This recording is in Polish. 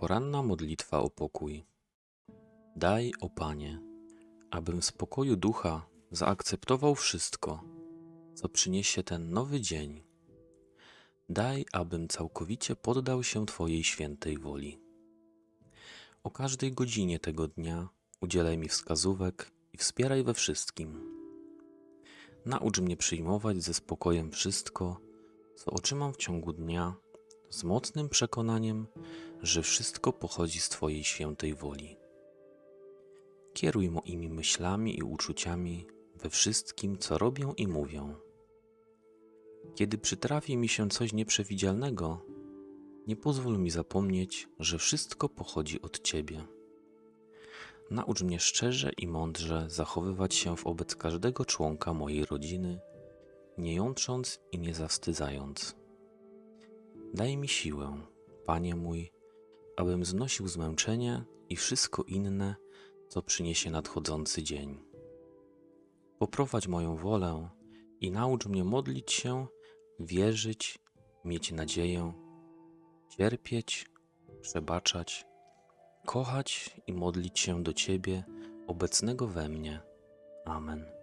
Poranna modlitwa o pokój. Daj, o Panie, abym w spokoju ducha zaakceptował wszystko, co przyniesie ten nowy dzień. Daj, abym całkowicie poddał się Twojej świętej woli. O każdej godzinie tego dnia udzielaj mi wskazówek i wspieraj we wszystkim. Naucz mnie przyjmować ze spokojem wszystko, co otrzymam w ciągu dnia, z mocnym przekonaniem, że wszystko pochodzi z Twojej świętej woli. Kieruj moimi myślami i uczuciami we wszystkim, co robię i mówię. Kiedy przytrafi mi się coś nieprzewidzialnego, nie pozwól mi zapomnieć, że wszystko pochodzi od Ciebie. Naucz mnie szczerze i mądrze zachowywać się wobec każdego członka mojej rodziny, nie jątrząc i nie zawstydzając. Daj mi siłę, Panie mój, abym znosił zmęczenie i wszystko inne, co przyniesie nadchodzący dzień. Poprowadź moją wolę i naucz mnie modlić się, wierzyć, mieć nadzieję, cierpieć, przebaczać, kochać i modlić się do Ciebie, obecnego we mnie. Amen.